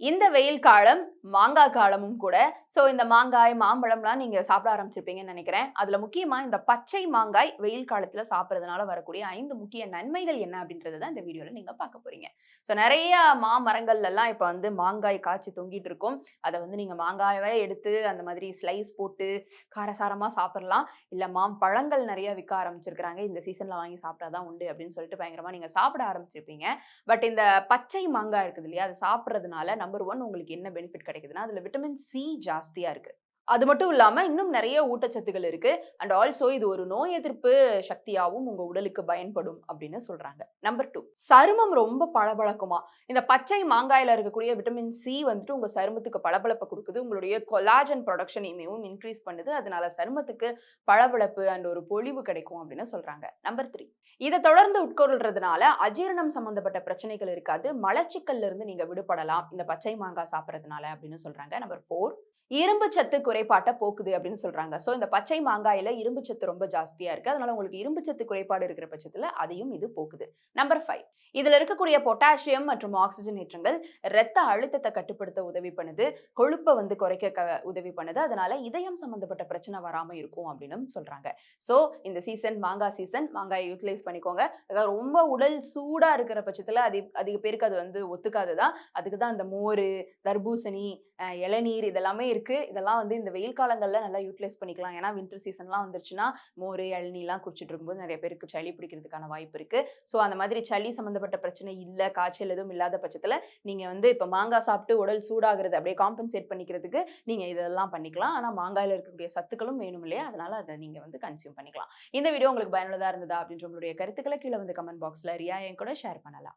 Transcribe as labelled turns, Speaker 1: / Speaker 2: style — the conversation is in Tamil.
Speaker 1: இந்த வெயில் காலம் மாங்காய் காலமும் கூட. ஸோ இந்த மாங்காய் மாம்பழம்லாம் நீங்கள் சாப்பிட ஆரம்பிச்சிருப்பீங்கன்னு நினைக்கிறேன். அதில் முக்கியமாக இந்த பச்சை மாங்காய் வெயில் காலத்தில் சாப்பிட்றதுனால வரக்கூடிய ஐந்து முக்கிய நன்மைகள் என்ன அப்படின்றது தான் இந்த வீடியோவில் நீங்கள் பார்க்க போகிறீங்க ஸோ நிறைய மாமரங்கள்லாம் இப்போ வந்து மாங்காய் காய்ச்சி தொங்கிட்டு இருக்கும். அதை வந்து நீங்கள் மாங்காயவே எடுத்து அந்த மாதிரி ஸ்லைஸ் போட்டு காரசாரமாக சாப்பிட்லாம். இல்லை மாம் பழங்கள் நிறைய விற்க ஆரம்பிச்சிருக்கிறாங்க. இந்த சீசனில் வாங்கி சாப்பிட்டாதான் உண்டு அப்படின்னு சொல்லிட்டு பயங்கரமாக நீங்கள் சாப்பிட ஆரம்பிச்சிருப்பீங்க. பட் இந்த பச்சை மாங்காய் இருக்குது இல்லையா அதை சாப்பிட்றதுனால நம்பர் ஒன் உங்களுக்கு என்ன பெனிஃபிட் கிடைக்குதுன்னா அதுல விட்டமின் சி ஜாஸ்தியா இருக்கு. அது மட்டும் இல்லாம இன்னும் நிறைய ஊட்டச்சத்துகள் இருக்கு. அண்ட் ஆல்சோ இது ஒரு நோய் எதிர்ப்பு சக்தியாகவும் உங்க உடலுக்கு பயன்படும் அப்படின்னு சொல்றாங்க. நம்பர் டூ சருமம் ரொம்ப பளபளக்குமா? இந்த பச்சை மாங்காயில இருக்கக்கூடிய விட்டமின் சி வந்துட்டு உங்க சருமத்துக்கு பளபளப்பை கொடுக்குது. உங்களுடைய கொலாஜன் ப்ரொடக்ஷனையுமேவும் இன்க்ரீஸ் பண்ணுது. அதனால சருமத்துக்கு பளபளப்பு அண்ட் ஒரு பொலிவு கிடைக்கும் அப்படின்னு சொல்றாங்க. நம்பர் த்ரீ இதை தொடர்ந்து உட்கொள்றதுனால அஜீரணம் சம்பந்தப்பட்ட பிரச்சனைகள் இருக்காது. மலச்சிக்கல்ல இருந்து நீங்க விடுபடலாம். இந்த பச்சை மாங்காய் சாப்பிட்றதுனால அப்படின்னு சொல்றாங்க. நம்பர் ஃபோர் இரும்பு சத்து குறைபாட்டை போக்குது அப்படின்னு சொல்றாங்க. ஸோ இந்த பச்சை மாங்காயில இரும்பு சத்து ரொம்ப ஜாஸ்தியா இருக்கு. அதனால உங்களுக்கு இரும்பு சத்து குறைபாடு இருக்கிற பட்சத்துல அதையும் இது போக்குது. நம்பர் ஃபைவ் இதுல இருக்கக்கூடிய பொட்டாசியம் மற்றும் ஆக்சிஜன் ஏற்றங்கள் ரத்த அழுத்தத்தை கட்டுப்படுத்த உதவி பண்ணுது. கொழுப்பை வந்து குறைக்க க- உதவி பண்ணுது. அதனால இதயம் சம்பந்தப்பட்ட பிரச்சனை வராம இருக்கும் அப்படின்னு சொல்றாங்க. ஸோ இந்த சீசன் மாங்காய் சீசன் மாங்காயை யூட்டிலைஸ் பண்ணிக்கோங்க. அதாவது ரொம்ப உடல் சூடா இருக்கிற பட்சத்துல அதி அதிக பேருக்கு அது வந்து ஒத்துக்காது தான் அதுக்கு தான் இந்த மோர் தர்பூசணி இளநீர் இதெல்லாமே இருக்கு. இதெல்லாம் வந்து இந்த வெயில் காலங்கள்ல நல்லா யூட்டிலைஸ் பண்ணிக்கலாம். ஏன்னா வின்டர் சீசன்லாம் வந்துருச்சுன்னா மோர் இளநீலாம் குடிச்சிட்டு இருக்கும்போது நிறைய பேருக்கு சளி பிடிக்கிறதுக்கான வாய்ப்பு இருக்கு. ஸோ அந்த மாதிரி சளி சம்மந்தப்பட்ட பிரச்சனை இல்லை காய்ச்சல் எதுவும் இல்லாத பட்சத்தில் நீங்கள் வந்து இப்போ மாங்காய் சாப்பிட்டு உடல் சூடாகிறது அப்படியே காம்பன்சேட் பண்ணிக்கிறதுக்கு நீங்கள் இதெல்லாம் பண்ணிக்கலாம். ஆனால் மாங்காயில் இருக்கக்கூடிய சத்துக்களும் வேணும் இல்லையா? அதனால அதை நீங்கள் வந்து கன்சியூம் பண்ணிக்கலாம். இந்த வீடியோ உங்களுக்கு பயனுள்ளதாக இருந்ததா அப்படின்ற உங்களுடைய கருத்துக்களை கீழே வந்து கமெண்ட் பாக்ஸில் ரியா என் கூட ஷேர் பண்ணலாம்.